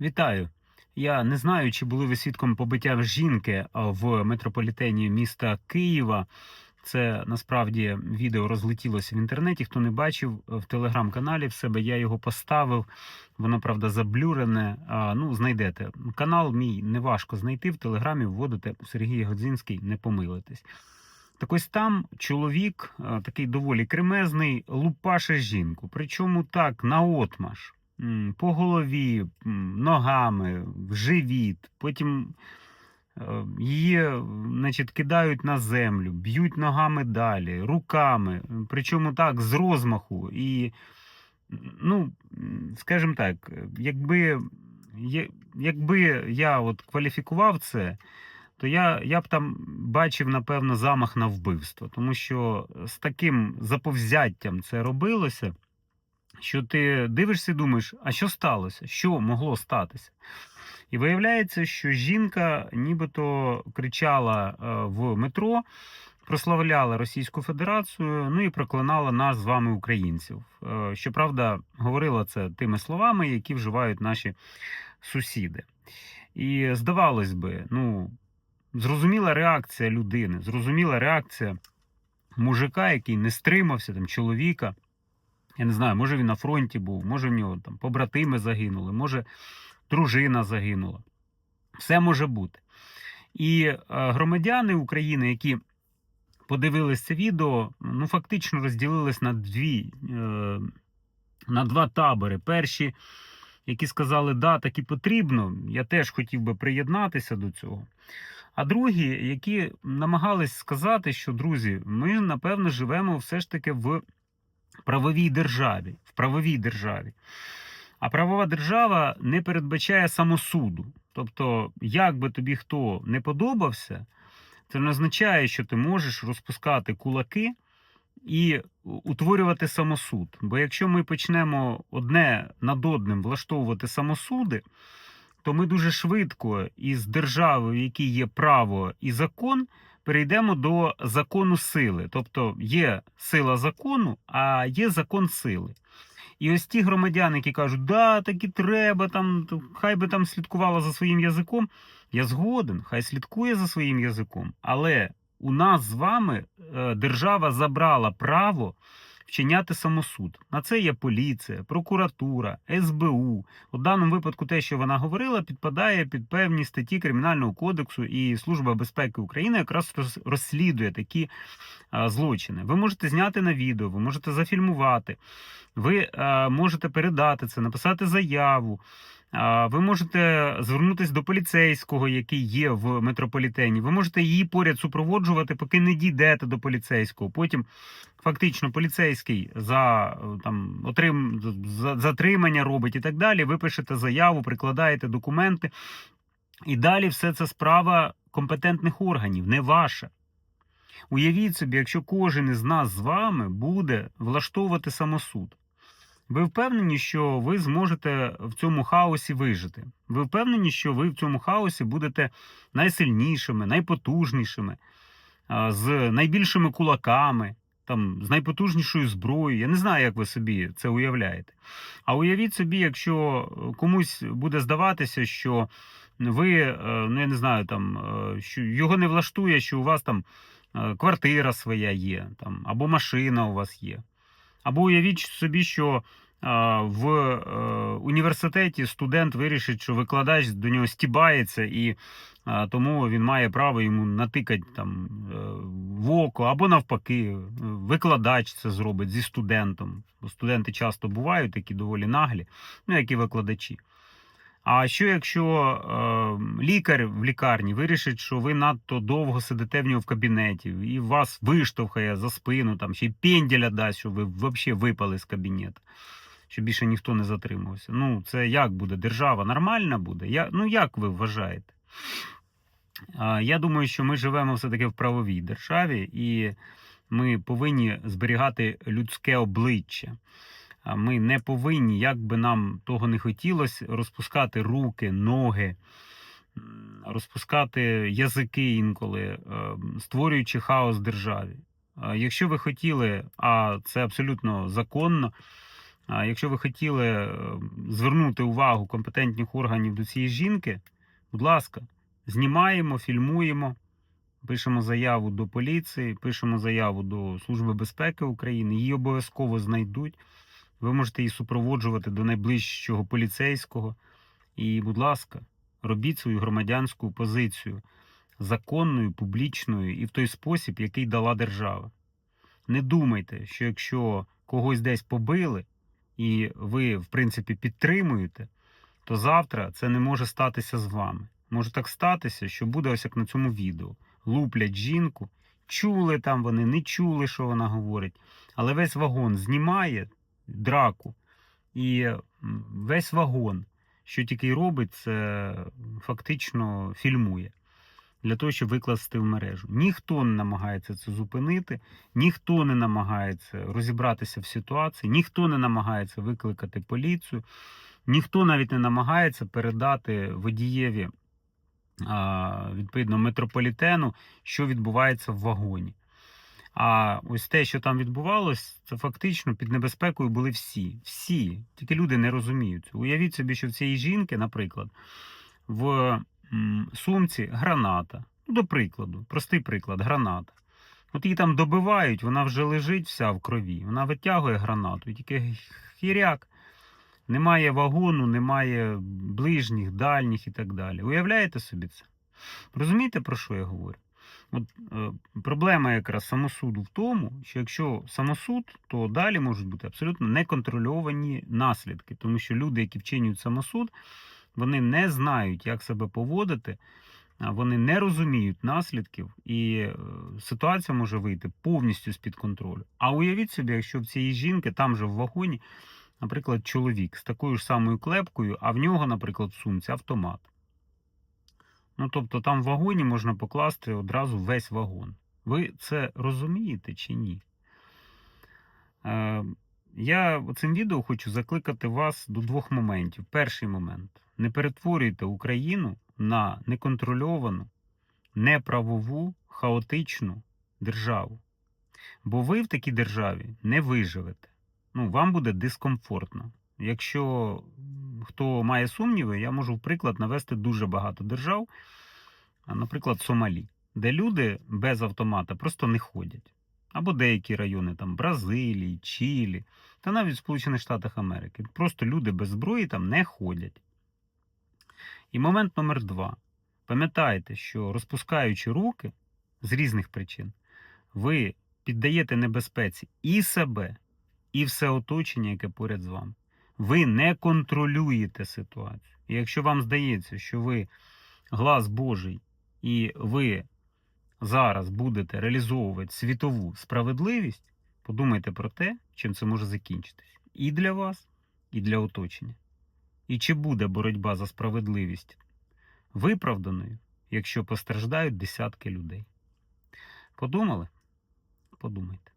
Вітаю. Я не знаю, чи були ви свідком побиття жінки в метрополітені міста Києва. Це насправді відео розлетілося в інтернеті. Хто не бачив в телеграм-каналі в себе, я його поставив. Воно правда заблюрене. А, ну, знайдете. Канал мій неважко знайти в телеграмі. Вводите Сергій Годзинський, не помилитесь. Так ось там чоловік, такий доволі кремезний, лупаше жінку. Причому так, наотмаш. По голові, ногами, в живіт, потім е, її значить, кидають на землю, б'ють ногами далі, руками, причому так, з розмаху. І, ну, скажімо так, якби, якби я от кваліфікував це, то я, я б там бачив, напевно, замах на вбивство, тому що з таким заповзяттям це робилося що ти дивишся і думаєш, а що сталося? Що могло статися? І виявляється, що жінка нібито кричала е, в метро, прославляла Російську Федерацію, ну і проклинала нас з вами, українців. Е, Щоправда, говорила це тими словами, які вживають наші сусіди. І здавалось би, ну, зрозуміла реакція людини, зрозуміла реакція мужика, який не стримався, там, чоловіка. Я не знаю, може він на фронті був, може в нього там побратими загинули, може дружина загинула. Все може бути. І е, громадяни України, які подивились це відео, ну фактично розділились на дві, е, на два табори. Перші, які сказали, да, так і потрібно, я теж хотів би приєднатися до цього. А другі, які намагались сказати, що друзі, ми напевно живемо все ж таки в правовій державі, в правовій державі. А правова держава не передбачає самосуду. Тобто, як би тобі хто не подобався, це не означає, що ти можеш розпускати кулаки і утворювати самосуд. Бо якщо ми почнемо одне над одним влаштовувати самосуди, то ми дуже швидко із держави, в якій є право і закон, перейдемо до закону сили. Тобто є сила закону, а є закон сили. І ось ті громадяни, які кажуть, да, так і треба, там, хай би там слідкувала за своїм язиком. Я згоден, хай слідкує за своїм язиком. Але у нас з вами е, держава забрала право вчиняти самосуд. На це є поліція, прокуратура, СБУ. У даному випадку те, що вона говорила, підпадає під певні статті Кримінального кодексу, і Служба безпеки України якраз роз- розслідує такі злочини. Ви можете зняти на відео, ви можете зафільмувати, ви можете передати це, написати заяву. Ви можете звернутися до поліцейського, який є в метрополітені. Ви можете її поряд супроводжувати, поки не дійдете до поліцейського. Потім фактично поліцейський за е, там отрим за, затримання робить і так далі. Ви пишете заяву, прикладаєте документи, і далі все це справа компетентних органів, не ваша. Уявіть собі, якщо кожен із нас з вами буде влаштовувати самосуд. Ви впевнені, що ви зможете в цьому хаосі вижити? Ви впевнені, що ви в цьому хаосі будете найсильнішими, найпотужнішими, з найбільшими кулаками, там, з найпотужнішою зброєю. Я не знаю, як ви собі це уявляєте. А уявіть собі, якщо комусь буде здаватися, що ви, е, ну я не знаю, там, е, що його не влаштує, що у вас там е, квартира своя є, там, або машина у вас є. Або уявіть собі, що в е, університеті студент вирішить, що викладач до нього стібається, і тому він має право йому натикати там е, в око, або навпаки, викладач це зробить зі студентом. Бо студенти часто бувають такі доволі наглі, ну як і викладачі. А що якщо е, лікар в лікарні вирішить, що ви надто довго сидите в нього в кабінеті, і вас виштовхає за спину, там ще й пенділя дасть, що ви взагалі випали з кабінету, щоб більше ніхто не затримувався. Ну, це як буде? Держава нормальна буде? Я, ну як ви вважаєте? А, Я думаю, що ми живемо все-таки в правовій державі, і ми повинні зберігати людське обличчя. Ми не повинні, як би нам того не хотілося, розпускати руки, ноги, розпускати язики інколи, е, створюючи хаос державі. Якщо ви хотіли, а це абсолютно законно, якщо ви хотіли е, звернути увагу компетентних органів до цієї жінки, будь ласка, знімаємо, фільмуємо, пишемо заяву до поліції, пишемо заяву до Служби безпеки України, її обов'язково знайдуть. Ви можете її супроводжувати до найближчого поліцейського. І, будь ласка, робіть свою громадянську позицію законною, публічною і в той спосіб, який дала держава. Не думайте, що якщо когось десь побили, і ви, в принципі, підтримуєте, то завтра це не може статися з вами. Може так статися, що буде ось як на цьому відео. Луплять жінку, чули там вони, не чули, що вона говорить, але весь вагон знімає драку, і весь вагон, що тільки робить, це фактично фільмує. Для того, щоб викласти в мережу. Ніхто не намагається це зупинити, ніхто не намагається розібратися в ситуації, ніхто не намагається викликати поліцію, ніхто навіть не намагається передати водієві відповідно метрополітену, що відбувається в вагоні. А ось те, що там відбувалось, це фактично під небезпекою були всі. Всі. Тільки люди не розуміють. Уявіть собі, що в цієї жінки, наприклад, в сумці граната. Ну, до прикладу, простий приклад, граната. От її там добивають, вона вже лежить вся в крові. Вона витягує гранату, і тільки хіряк. Немає вагону, немає ближніх, дальніх і так далі. Уявляєте собі це? Розумієте, про що я говорю? От, е, проблема якраз самосуду в тому, що якщо самосуд, то далі можуть бути абсолютно неконтрольовані наслідки, тому що люди, які вчинюють самосуд, вони не знають, як себе поводити, вони не розуміють наслідків, і е, ситуація може вийти повністю з-під контролю. А уявіть собі, якщо в цієї жінки там же в вагоні, наприклад, чоловік з такою ж самою клепкою, а в нього, наприклад, в сумці автомат. Ну, тобто там в вагоні можна покласти одразу весь вагон. Ви це розумієте чи ні? Е, я цим відео хочу закликати вас до двох моментів. Перший момент: не перетворюйте Україну на неконтрольовану, неправову, хаотичну державу. Бо ви в такій державі не виживете. Ну, вам буде дискомфортно. Якщо хто має сумніви, я можу в приклад навести дуже багато держав, наприклад, Сомалі, де люди без автомата просто не ходять. Або деякі райони там Бразилії, Чилі, та навіть Сполучених Штатах Америки. Просто люди без зброї там не ходять. І момент номер два. Пам'ятайте, що розпускаючи руки з різних причин, ви піддаєте небезпеці і себе, і все оточення, яке поряд з вами. Ви не контролюєте ситуацію. І якщо вам здається, що ви глас Божий, і ви зараз будете реалізовувати світову справедливість, подумайте про те, чим це може закінчитись. І для вас, і для оточення. І чи буде боротьба за справедливість виправданою, якщо постраждають десятки людей? Подумали? Подумайте.